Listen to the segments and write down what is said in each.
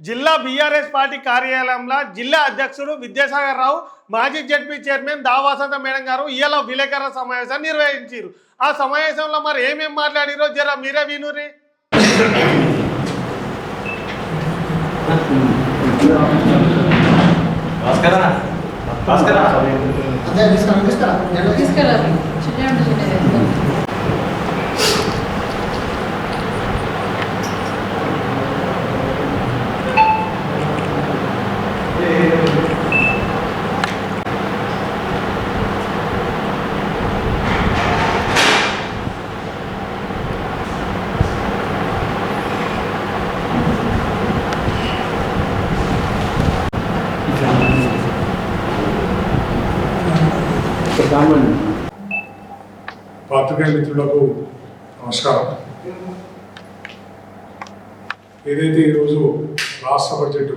జిల్లా BRS party కార్యాలయంలో జిల్లా అధ్యక్షుడు విద్యాసాగర్ రావు మాజీ జడ్పీ చైర్మన్ దావాసంత మేడం గారు ఇవాళ విలేకరుల సమావేశం నిర్వహించారు. ఆ సమావేశంలో మరి ఏమేం మాట్లాడిరో జర మీరే వినురి తీసుకురా తీసుకురా. పాత్రికేయ మిత్రులకు నమస్కారం. ఏదైతే ఈరోజు రాష్ట్ర బడ్జెట్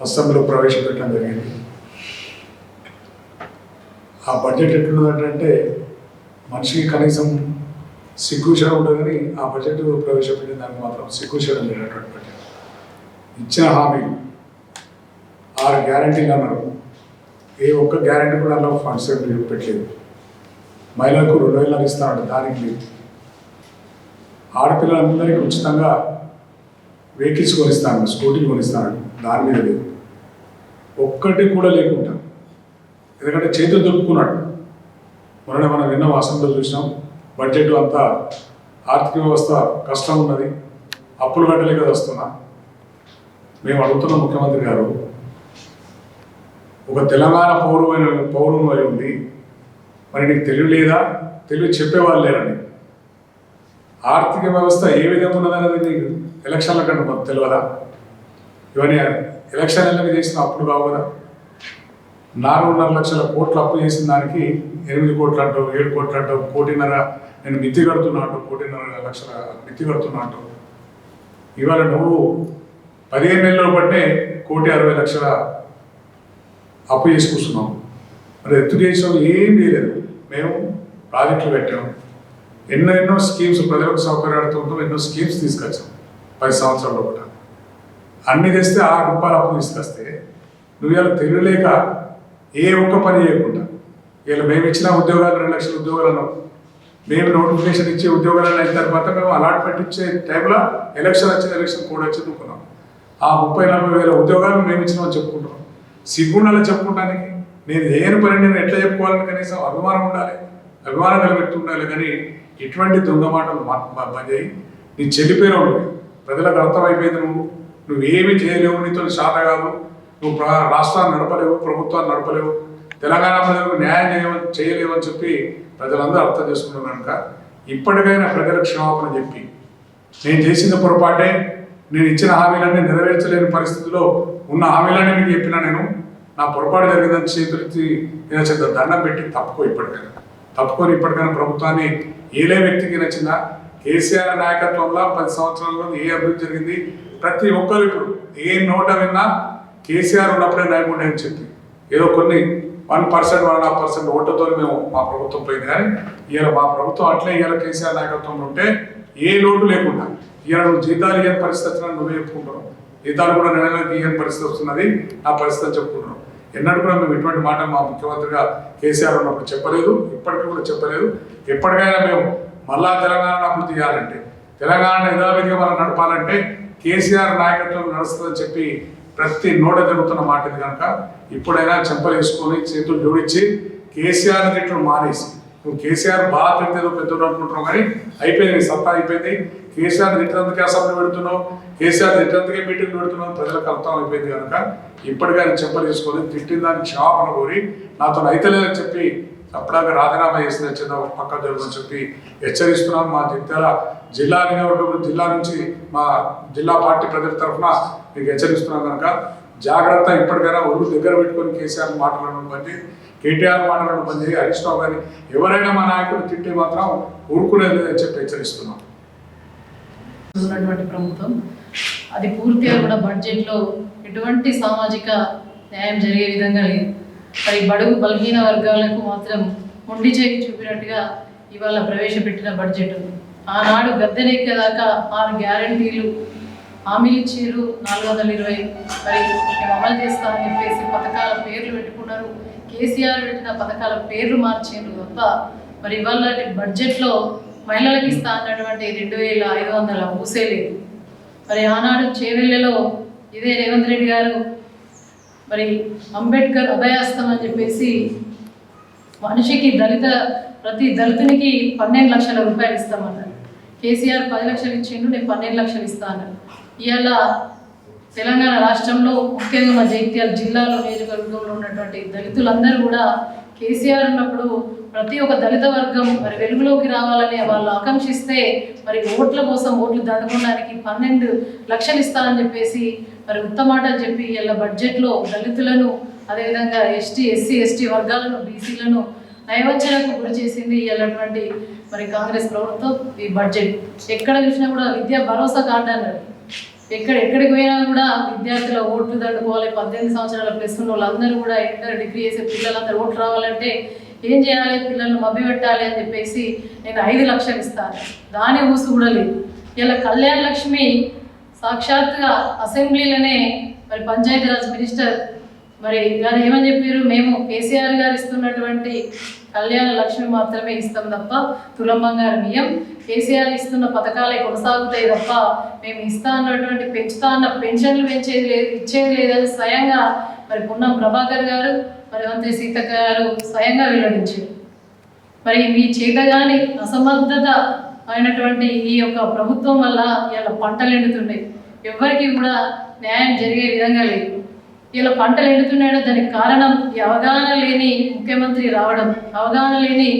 అసెంబ్లీలో ప్రవేశపెట్టడం జరిగింది ఆ బడ్జెట్ ఎట్లున్నదంటే మనిషికి కనీసం సిగ్గుచడం ఉంటుంది కానీ ఆ బడ్జెట్ ప్రవేశపెట్టిన దానికి మాత్రం సిగ్గుచడం లేనటువంటి బడ్జెట్. ఇచ్చిన హామీ ఆరు గ్యారంటీలు అన్నారు. ఏ ఒక్క గ్యారెంటీ కూడా అలా ఫండ్స్ ఏం పెట్టలేదు. మహిళలకు రెండు వేలు ఇస్తాడు దానికి లేదు. ఆడపిల్లలందరికీ ఉచితంగా వెహికల్స్ కొనిస్తాను స్కూటీలు కొనిస్తాను దాని మీద లేదు. ఒక్కటి కూడా లేకుండా ఎందుకంటే చేతులు దొరుకుతున్నాడు మొన్న మనం విన్న వాసనలో చూసినాం బడ్జెట్ అంతా ఆర్థిక వ్యవస్థ కష్టం ఉన్నది. అప్పులు కట్టలేక వస్తున్నా. మేము అడుగుతున్నాం ముఖ్యమంత్రి గారు ఒక తెలంగాణ పౌరుమైన పౌరుడు అయి ఉండి మరి నీకు తెలివి లేదా? తెలివి చెప్పేవాళ్ళు లేరండి. ఆర్థిక వ్యవస్థ ఏ విధంగా ఉన్నదనేది నీకు ఎలక్షన్ల కంటే మాకు తెలియదా ఇవన్నీ ఎలక్షన్ ఎల్లకి చేసిన అప్పుడు కావు కదా నాలుగున్నర లక్షల కోట్లు అప్పు చేసిన దానికి ఎనిమిది కోట్లు అంటావు ఏడు కోట్లు అంటావు కోటిన్నర నేను మిత్తి కడుతున్నా అంటావు కోటిన్నర లక్షల మిత్తి కడుతున్నా అంటావు. ఇవాళ నువ్వు పదిహేను నెలలు పట్టే కోటి అరవై లక్షల అప్పు చేసుకొస్తున్నాం మరి ఎత్తు చేసాం ఏం లేదు మేము ప్రాజెక్టులు పెట్టాం. ఎన్నో ఎన్నో స్కీమ్స్ ప్రజలకు సౌకర్యార్థంతో ఎన్నో స్కీమ్స్ తీసుకొచ్చాం. పది సంవత్సరాల ఒకట అన్ని తెస్తే ఆరు రూపాయలు అప్పు తీసుకొస్తే నువ్వు ఇలా తెలియలేక ఏ ఒక్క పని చేయకుండా ఇలా మేము ఇచ్చిన ఉద్యోగాలు రెండు లక్షల ఉద్యోగాలు మేము నోటిఫికేషన్ ఇచ్చే ఉద్యోగాలు అయిన తర్వాత మేము అలాట్మెంట్ ఇచ్చే టైంలో ఎలక్షన్ వచ్చిన ఎలక్షన్ కూడా వచ్చి అనుకున్నాం. ఆ ముప్పై నలభై వేల ఉద్యోగాలు మేము ఇచ్చినామని చెప్పుకుంటున్నాం. సిగ్గుండాలి చెప్పుకోవడానికి నేను చేయని పని నేను ఎట్లా చెప్పుకోవాలని కనీసం అభిమానం ఉండాలి. అభిమానం నిలబెట్టి ఉండాలి కానీ ఇటువంటి దొంగ మాటలు మా- మా- బంద్ చేయి నీ చెల్లిపోయినావు నువ్వు. ప్రజలకు అర్థమైపోయింది నువ్వు. నువ్వేమి చేయలేవు నీతో శాత కాదు. నువ్వు ప్ర- రాష్ట్రాన్ని నడపలేవు ప్రభుత్వాన్ని నడపలేవు. తెలంగాణ ప్రజలకు న్యాయం చేయవ చేయలేవు అని చెప్పి ప్రజలందరూ అర్థం చేసుకున్నారు కనుక ఇప్పటికైనా ప్రజలకు క్షమాపణ చెప్పి నేను చేసిన పొరపాటే. నేను ఇచ్చిన హామీలన్నీ నెరవేర్చలేని పరిస్థితిలో ఉన్న హామీలన్నీ మీకు చెప్పినా నేను. నా పొరపాటు జరిగిందని చేతులెత్తి నేను చేత దండం పెట్టి తప్పుకో ఇప్పటికైనా. తప్పుకొని ఇప్పటికైనా ప్రభుత్వాన్ని ఏలే వ్యక్తికి నచ్చిందా? కేసీఆర్ నాయకత్వంలో పది సంవత్సరాల్లో ఏ అభివృద్ధి జరిగింది? ప్రతి ఒక్కరు ఇప్పుడు ఏ నోట విన్నా కేసీఆర్ ఉన్నప్పుడే నయముండే అని చెప్పి. ఏదో కొన్ని one percent one half percent ఓట్లతో మేము మా ప్రభుత్వం పోయింది. కానీ ఇవాళ మా ప్రభుత్వం అట్లే ఇవాళ కేసీఆర్ నాయకత్వంలో ఉంటే ఏ లోటు లేకుండా ఇవాళ నువ్వు జీతాలు ఇయ్యని పరిస్థితి వచ్చినా నువ్వే చెప్పుకుంటున్నావు. జీతాలు కూడా నెల నెలకి పరిస్థితి వస్తున్నది. నా పరిస్థితి అని చెప్పుకుంటున్నావు ఎన్నడూ కూడా మేము ఇటువంటి మాట మా ముఖ్యమంత్రిగా కేసీఆర్ ఉన్నప్పుడు చెప్పలేదు ఇప్పటికీ కూడా చెప్పలేదు. ఎప్పటికైనా మేము మళ్ళా తెలంగాణ అభివృద్ధి చేయాలంటే తెలంగాణ యథావిధిగా మనం నడపాలంటే కేసీఆర్ నాయకత్వం నడుస్తుందని చెప్పి ప్రతి నోట జరుగుతున్న మాట ఇది కనుక. ఇప్పుడైనా చెంపలు వేసుకొని చేతులు జోడించి కేసీఆర్ తిట్లు మానేసి నువ్వు కేసీఆర్ బాగా పెద్దదో ఏదో పెద్దోడు అనుకుంటున్నావు కానీ అయిపోయింది సత్తా అయిపోయింది. కేసీఆర్ తిట్టినందుకే అసెంబ్లీ పెడుతున్నాం కేసీఆర్ తిట్టినందుకే మీటింగ్ పెడుతున్నాం ప్రజలకు అర్థం అయిపోయింది కనుక ఇప్పటికైనా చెంపలు వేసుకొని తిట్టిన దానికి క్షమాపణ కోరి నాతో అయితలేదని చెప్పి అప్పటిదాకా రాజీనామా చేసిన చిన్న పక్క జరుగుతుందని చెప్పి హెచ్చరిస్తున్నాం మా జిల్లా జిల్లా నియోజకవర్గం జిల్లా నుంచి మా జిల్లా పార్టీ ప్రజల తరఫున మీకు హెచ్చరిస్తున్నాం కనుక జాగ్రత్త ఇప్పటికైనా ఒళ్ళు దగ్గర పెట్టుకొని కేసీఆర్ మాట్లాడడం బంద్ కేటీఆర్ మాట్లాడడం బంద్ హరీష్ రావు గారి ఎవరైనా మా నాయకుడు తిట్టి మాత్రం ఊరుకునేది అని చెప్పి హెచ్చరిస్తున్నాం. ఉన్నటువంటి ప్రభుత్వం. అది పూర్తిగా కూడా బడ్జెట్లో ఎటువంటి సామాజిక న్యాయం జరిగే విధంగా లేదు. మరి బడుగు బలహీన వర్గాలకు మాత్రం మొండి చేయి చూపినట్టుగా ఇవాళ ప్రవేశపెట్టిన బడ్జెట్ ఆనాడు గద్దెనెక్కేదాకా ఆరు గ్యారంటీలు హామీలు ఇచ్చారు. నాలుగు వందల ఇరవై మరి మేము అమలు చేస్తామని చెప్పేసి పథకాల పేర్లు పెట్టుకున్నారు. కేసీఆర్ పెట్టిన పథకాల పేర్లు మార్చారు తప్ప మరి ఇవాళ బడ్జెట్లో మహిళలకు ఇస్తా అన్నటువంటి రెండు వేల ఐదు వందల మూసే లేదు. మరి ఆనాడు చేవెళ్ళలో ఇదే రేవంత్ రెడ్డి గారు మరి అంబేద్కర్ అభయాస్తం అని చెప్పేసి మనిషికి దళిత ప్రతి దళితునికి పన్నెండు లక్షల రూపాయలు ఇస్తామన్నారు. కేసీఆర్ పది లక్షలు ఇచ్చిండు నేను పన్నెండు లక్షలు ఇస్తాను ఇవాళ తెలంగాణ రాష్ట్రంలో ముఖ్యంగా మా జైత్యాల జిల్లాలో నియోజకవర్గంలో ఉన్నటువంటి దళితులందరూ కూడా కేసీఆర్ ఉన్నప్పుడు ప్రతి ఒక్క దళిత వర్గం మరి వెలుగులోకి రావాలని వాళ్ళు ఆకాంక్షిస్తే మరి ఓట్ల కోసం ఓట్లు దండుకోవడానికి పన్నెండు లక్షలు ఇస్తానని చెప్పేసి మరి ఉత్తమాటలు చెప్పి ఇలా బడ్జెట్లో దళితులను అదేవిధంగా ఎస్టీ ఎస్సీ ఎస్టీ వర్గాలను బీసీలను నయవంచనకు గురి చేసింది ఇలాంటి మరి కాంగ్రెస్ ప్రభుత్వం ఈ బడ్జెట్. ఎక్కడ చూసినా కూడా విద్యా భరోసా కార్డు అన్నారు. ఎక్కడ ఎక్కడికి పోయినా కూడా విద్యార్థుల ఓట్లు దండుకోవాలి పద్దెనిమిది సంవత్సరాల ప్లస్ ఉన్న వాళ్ళందరూ కూడా ఇంటర్ డిగ్రీ చేసే పిల్లలందరూ ఓట్లు రావాలంటే ఏం చేయాలి? పిల్లల్ని మభ్య పెట్టాలి అని చెప్పేసి నేను ఐదు లక్షలు ఇస్తాను. దాని ఊసు కూడా లేదు. ఇలా కళ్యాణ లక్ష్మి సాక్షాత్తుగా అసెంబ్లీలోనే మరి పంచాయతీరాజ్ మినిస్టర్ మరి గారు ఏమని చెప్పారు? మేము కేసీఆర్ గారు ఇస్తున్నటువంటి కళ్యాణ లక్ష్మి మాత్రమే ఇస్తాం తప్ప తులం బంగారం ఇయ్యం. కేసీఆర్ ఇస్తున్న పథకాలే కొనసాగుతాయి తప్ప మేము ఇస్తా అన్నటువంటి పెంచుతా అన్న పెన్షన్లు పెంచేది లేదు ఇచ్చేది లేదని స్వయంగా మరి పున్నం ప్రభాకర్ గారు మరి మంత్రి సీతక్క గారు స్వయంగా వెల్లడించారు. మరి మీ చేతగాని అసమర్థత అయినటువంటి ఈ యొక్క ప్రభుత్వం వల్ల ఇలా పంటలు ఎండుతున్నాయి. ఎవరికి కూడా న్యాయం జరిగే విధంగా లేదు. ఇలా పంటలు ఎండుతున్నాయో దానికి కారణం ఈ అవగాహన లేని ముఖ్యమంత్రి రావడం అవగాహన లేని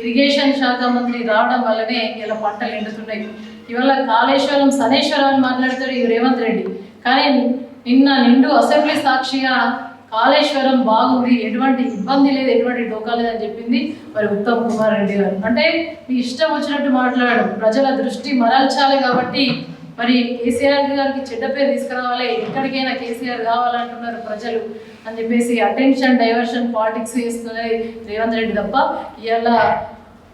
ఇరిగేషన్ శాఖ మంత్రి రావడం వల్లనే ఇలా పంటలు ఎండుతున్నాయి. ఇవాళ కాళేశ్వరం సనేశ్వరం అని మాట్లాడతాడు ఈ రేవంత్ రెడ్డి. కానీ నిన్న నిండు అసెంబ్లీ సాక్షిగా కాళేశ్వరం బాగుంది ఎటువంటి ఇబ్బంది లేదు ఎటువంటి డోకా లేదని చెప్పింది మరి ఉత్తమ్ కుమార్ రెడ్డి గారు. అంటే మీ ఇష్టం వచ్చినట్టు మాట్లాడడం ప్రజల దృష్టి మరల్చాలి కాబట్టి మరి కేసీఆర్ గారికి చెడ్డ పేరు తీసుకురావాలి ఎక్కడికైనా కేసీఆర్ కావాలంటున్నారు ప్రజలు అని చెప్పేసి అటెన్షన్ డైవర్షన్ పాలిటిక్స్ చేస్తున్నది రేవంత్ రెడ్డి తప్ప. ఇలా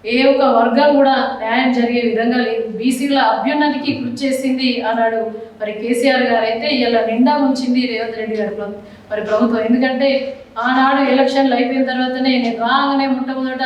ఏ ఒక్క వర్గం కూడా న్యాయం జరిగే విధంగా లేదు. బీసీల అభ్యున్నతికి కృషి చేసింది అన్నాడు. మరి కేసీఆర్ గారు అయితే ఇలా నిండా ఉంచింది రేవంత్ రెడ్డి గారు మరి ప్రభుత్వం ఎందుకంటే ఆనాడు ఎలక్షన్లు అయిపోయిన తర్వాతనే నేను రాగానే మొట్టమొదట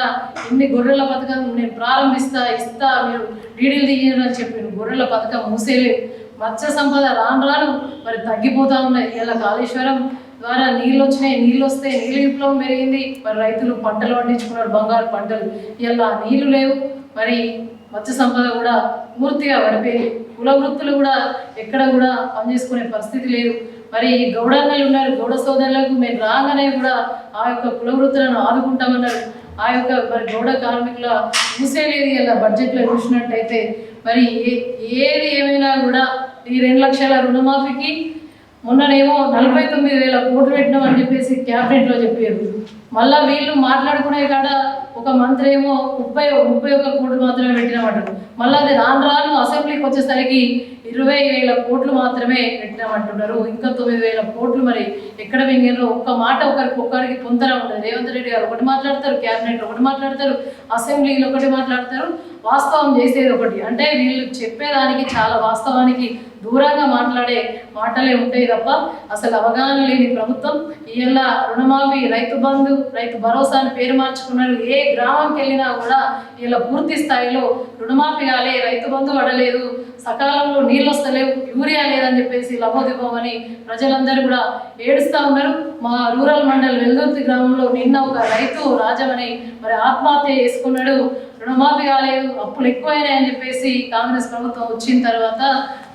ఇన్ని గొర్రెల పథకం నేను ప్రారంభిస్తా ఇస్తా మీరు డీడీలు తీయను అని చెప్పి గొర్రెల పథకం మూసేలేదు. మత్స్య సంపద రాను రాను మరి తగ్గిపోతా ఉన్నాయి. ఇలా కాళేశ్వరం ద్వారా నీళ్ళు వచ్చినాయి నీళ్ళు వస్తే నీళ్ళు విప్లవం పెరిగింది మరి రైతులు పంటలు పండించుకున్నారు బంగారు పంటలు. ఇలా నీళ్ళు లేవు. మరి మత్స్య సంపద కూడా పూర్తిగా పడిపోయింది కుల వృత్తులు కూడా ఎక్కడ కూడా పనిచేసుకునే పరిస్థితి లేదు. మరి గౌడన్నలు ఉన్నారు గౌడ సోదరులకు మేము రాగానే కూడా ఆ యొక్క కుల వృత్తులను ఆదుకుంటామన్నారు. ఆ యొక్క మరి గౌడ కార్మికుల చూసే లేదు ఇలా బడ్జెట్లో చూసినట్టయితే. మరి ఏ- ఏది ఏమైనా కూడా ఈ రెండు లక్షల రుణమాఫీకి మొన్ననేమో నలభై తొమ్మిది వేల కోట్లు పెట్టినాం అని చెప్పేసి క్యాబినెట్లో చెప్పారు. మళ్ళీ వీళ్ళు మాట్లాడుకునే కాడ ఒక మంత్రి ఏమో ముప్పై ముప్పై ఒక్క కోట్లు మాత్రమే పెట్టినామంటారు మళ్ళీ అది రాను రాను అసెంబ్లీకి వచ్చేసరికి ఇరవై వేల కోట్లు మాత్రమే పెట్టినామంటున్నారు. ఇంకా తొమ్మిది వేల కోట్లు మరి ఎక్కడ మింగినో ఒక్క మాట ఒకరికి ఒక్కరికి పొందర ఉండదు. రేవంత్ రెడ్డి గారు ఒకటి మాట్లాడతారు క్యాబినెట్ ఒకటి మాట్లాడతారు అసెంబ్లీలో ఒకటి మాట్లాడతారు. వాస్తవం చేసేది ఒకటి. అంటే వీళ్ళు చెప్పేదానికి చాలా వాస్తవానికి దూరంగా మాట్లాడే మాటలే ఉంటాయి తప్ప అసలు అవగాహన లేని ప్రభుత్వం ఇవాళ రుణమాఫీ రైతు బంధు రైతు భరోసా అని పేరు మార్చుకున్నారు. ఏ గ్రామంకి వెళ్ళినా కూడా ఇలా పూర్తి స్థాయిలో రుణమాఫీ కాలే రైతు బంధు పడలేదు సకాలంలో నీళ్ళు వస్తలేవు యూరియా లేదని చెప్పేసి లభోదిపోమని ప్రజలందరూ కూడా ఏడుస్తూ ఉన్నారు. మా రూరల్ మండల్ వెల్దుర్తి గ్రామంలో నిన్న ఒక రైతు రాజమని మరి ఆత్మహత్య చేసుకున్నాడు. రుణమాఫీ కాలేదు అప్పులు ఎక్కువైనాయని చెప్పేసి కాంగ్రెస్ ప్రభుత్వం వచ్చిన తర్వాత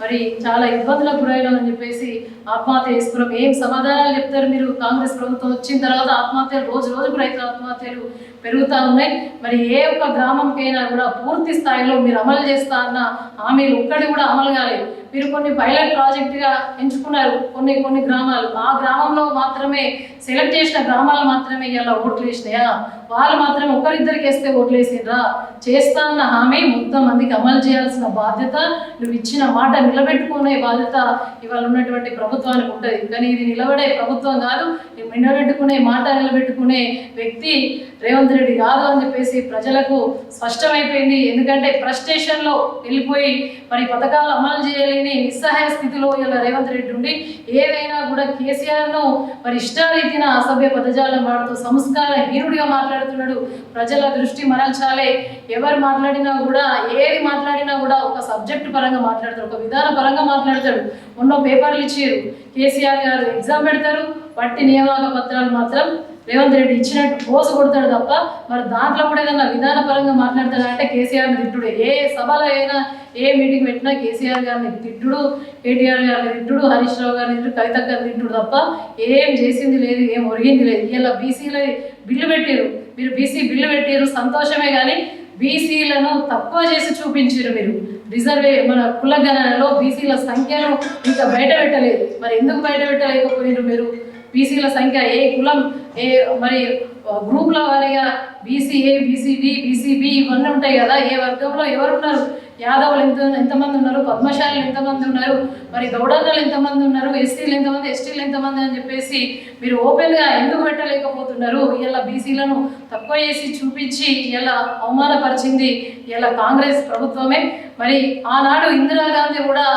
మరి చాలా ఇబ్బందులకు గురైనామని చెప్పేసి ఆత్మహత్య చేసుకున్నాం. ఏం సమాధానాలు చెప్తారు మీరు? కాంగ్రెస్ ప్రభుత్వం వచ్చిన తర్వాత ఆత్మహత్యలు రోజు రోజుకు రైతుల ఆత్మహత్యలు పెరుగుతూ ఉన్నాయి. మరి ఏ ఒక్క గ్రామంకైనా కూడా పూర్తి స్థాయిలో మీరు అమలు చేస్తా అన్న హామీలు ఒక్కటి కూడా అమలు కాలేదు. మీరు కొన్ని పైలట్ ప్రాజెక్టుగా ఎంచుకున్నారు కొన్ని కొన్ని గ్రామాలు. ఆ గ్రామంలో మాత్రమే సెలెక్ట్ చేసిన గ్రామాలు మాత్రమే ఇలా ఓట్లు వేసినాయా? వాళ్ళు మాత్రమే ఒకరిద్దరికి వేస్తే ఓట్లు వేసిండ్రా? చేస్తా అన్న హామీ మొత్తం మందికి అమలు చేయాల్సిన బాధ్యత నువ్వు ఇచ్చిన మాట నిలబెట్టుకునే బాధ్యత ఇవాళ ఉన్నటువంటి ప్రభుత్వానికి ఉంటుంది. కానీ ఇది నిలబడే ప్రభుత్వం కాదు నిలబెట్టుకునే మాట నిలబెట్టుకునే వ్యక్తి రేవంత్ రెడ్డి కాదు అని చెప్పేసి ప్రజలకు స్పష్టమైపోయింది. ఎందుకంటే ఫ్రస్ట్రేషన్లో వెళ్ళిపోయి మరి పథకాలు అమలు చేయలేని నిస్సహాయ స్థితిలో ఇలా రేవంత్ రెడ్డి ఉండి ఏదైనా కూడా కేసీఆర్ను మరి ఇష్టారీతిన అసభ్య పదజాలం వాడుతూ సంస్కార హీనుడిగా మాట్లాడుతున్నాడు. ప్రజల దృష్టి మరల్చాలే. ఎవరు మాట్లాడినా కూడా ఏది మాట్లాడినా కూడా ఒక సబ్జెక్ట్ పరంగా మాట్లాడుతారు. ఒక విధానం పరంగా మాట్లాడతాడు. ఎన్నో పేపర్లు ఇచ్చారు. కేసీఆర్ గారు ఎగ్జామ్ పెడతారు. వట్టి నియామక పత్రాలు మాత్రం రేవంత్ రెడ్డి ఇచ్చినట్టు పోస కొడతాడు తప్ప మరి దాంట్లో కూడా ఏదైనా విధాన పరంగా మాట్లాడతాడంటే కేసీఆర్ని తిట్టుడు. ఏ సభలో అయినా ఏ మీటింగ్ పెట్టినా కేసీఆర్ గారిని తిట్టుడు కేటీఆర్ గారిని తిట్టుడు హరీష్ రావు గారిని తిట్టుడు కవిత గారిని తిట్టుడు తప్ప ఏం చేసింది లేదు ఏం ఒరిగింది లేదు. ఇలా బీసీలో బిల్లు పెట్టారు మీరు బీసీ బిల్లు పెట్టారు సంతోషమే కానీ బీసీలను తక్కువ చేసి చూపించారు మీరు. రిజర్వే మన కులగణనలో బీసీల సంఖ్యను ఇంకా బయట పెట్టలేదు. మరి ఎందుకు బయట పెట్టలేకపోయినారు మీరు? బీసీల సంఖ్య ఏ కులం ఏ మరి గ్రూప్ల వారీగా బీసీఏ బీసీబీ బీసీబీ ఇవన్నీ ఉంటాయి కదా ఏ వర్గంలో ఎవరున్నారు? యాదవులు ఎంత ఎంతమంది ఉన్నారు పద్మశాలులు ఎంతమంది ఉన్నారు మరి గౌడన్నలు ఎంతమంది ఉన్నారు ఎస్సీలు ఎంతమంది ఎస్టీలు ఎంతమంది అని చెప్పేసి మీరు ఓపెన్గా ఎందుకు పెట్టలేకపోతున్నారు? ఇలా బీసీలను తక్కువ చేసి చూపించి ఇలా అవమానపరిచింది ఇలా కాంగ్రెస్ ప్రభుత్వమే. మరి ఆనాడు ఇందిరాగాంధీ కూడా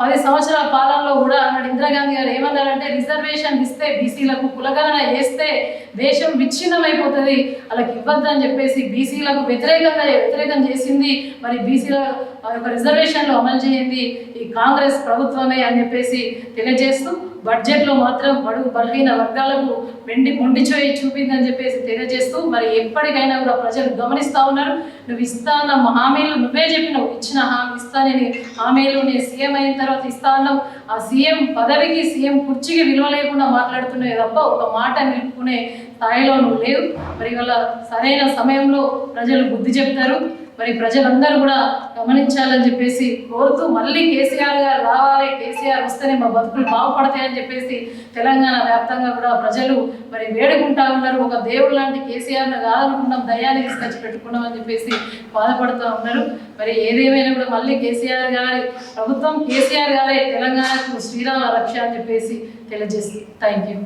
పది సంవత్సరాల పాలనలో కూడా అన్నాడు. ఇందిరాగాంధీ గారు ఏమన్నారంటే రిజర్వేషన్ ఇస్తే బీసీలకు కులగణన వేస్తే దేశం విచ్ఛిన్నమైపోతుంది. వాళ్ళకి ఇవ్వద్దని చెప్పేసి బీసీలకు వ్యతిరేకంగా వ్యతిరేకం చేసింది. మరి బీసీల యొక్క రిజర్వేషన్లు అమలు చేయింది ఈ కాంగ్రెస్ ప్రభుత్వమే అని చెప్పేసి తెలియజేస్తూ బడ్జెట్లో మాత్రం బడుగు బలహీన వర్గాలకు వెండి మొండి చూపిందని చెప్పేసి తెలియజేస్తూ మరి ఎప్పటికైనా కూడా ప్రజలు గమనిస్తా ఉన్నారు. నువ్వు ఇస్తా హామీలు నువ్వే చెప్పినావు. ఇచ్చిన హామీ ఇస్తానని హామీలు నేను సీఎం అయిన తర్వాత ఇస్తా అన్నావు. ఆ సీఎం పదవికి సీఎం కుర్చీకి విలువ లేకుండా మాట్లాడుతున్నాయి తప్ప ఒక మాట నిలుపుకునే స్థాయిలో నువ్వు లేవు. మరి ఇవాళ సరైన సమయంలో ప్రజలు బుద్ధి చెప్తారు. మరి ప్రజలందరూ కూడా గమనించాలని చెప్పేసి కోరుతూ మళ్ళీ కేసీఆర్ గారు రావాలి కేసీఆర్ వస్తేనే మా బతుకులు బాగుపడతాయని చెప్పేసి తెలంగాణ వ్యాప్తంగా కూడా ప్రజలు మరి వేడుకుంటా ఉన్నారు. ఒక దేవుడు లాంటి కేసీఆర్ను కాదనుకున్నాం దయాన్ని తీసుకొచ్చి పెట్టుకున్నాం అని చెప్పేసి బాధపడుతూ ఉన్నారు. మరి ఏదేమైనా కూడా మళ్ళీ కేసీఆర్ గారి ప్రభుత్వం కేసీఆర్ గారే తెలంగాణకు శ్రీరామ రక్ష అని చెప్పేసి తెలియజేస్తుంది థ్యాంక్ యూ.